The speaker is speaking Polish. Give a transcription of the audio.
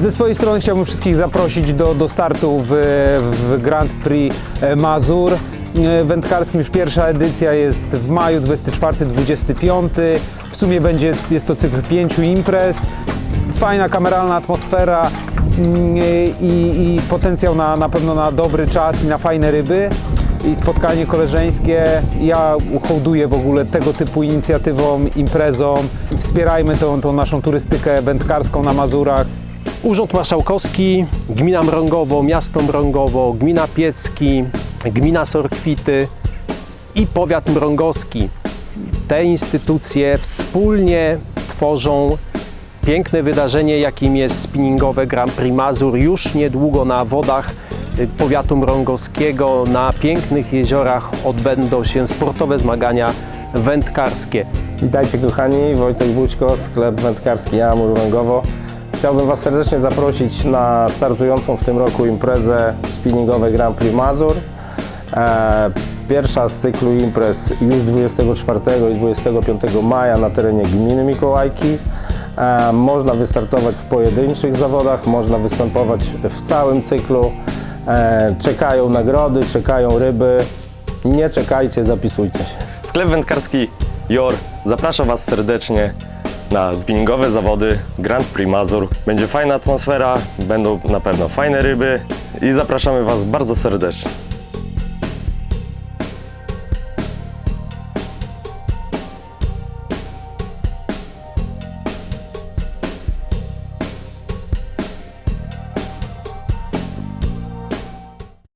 Ze swojej strony chciałbym wszystkich zaprosić do, do startu w, w Grand Prix e, Mazur. E, Wędkarskim już pierwsza edycja jest w maju 24-25. W sumie będzie, jest to cykl pięciu imprez. Fajna kameralna atmosfera mm, i, i potencjał na, na pewno na dobry czas i na fajne ryby i spotkanie koleżeńskie. Ja hołduję w ogóle tego typu inicjatywom, imprezom. Wspierajmy tą, tą naszą turystykę wędkarską na Mazurach. Urząd Marszałkowski, Gmina Mrągowo, Miasto Mrągowo, Gmina Piecki, Gmina Sorkwity i Powiat Mrągowski. Te instytucje wspólnie tworzą piękne wydarzenie, jakim jest spinningowe Grand Prix Mazur. Już niedługo na wodach powiatu mrągowskiego, na pięknych jeziorach odbędą się sportowe zmagania wędkarskie. Witajcie kochani, Wojtek Bućko, sklep wędkarski Jamur Rągowo. Chciałbym Was serdecznie zaprosić na startującą w tym roku imprezę spinningowe Grand Prix Mazur. E, Pierwsza z cyklu imprez już 24 i 25 maja na terenie gminy Mikołajki. E, Można wystartować w pojedynczych zawodach, można występować w całym cyklu. E, Czekają nagrody, czekają ryby. Nie czekajcie, zapisujcie się. Sklep wędkarski JOR zaprasza Was serdecznie na spinningowe zawody Grand Prix Mazur. Będzie fajna atmosfera, będą na pewno fajne ryby i zapraszamy Was bardzo serdecznie.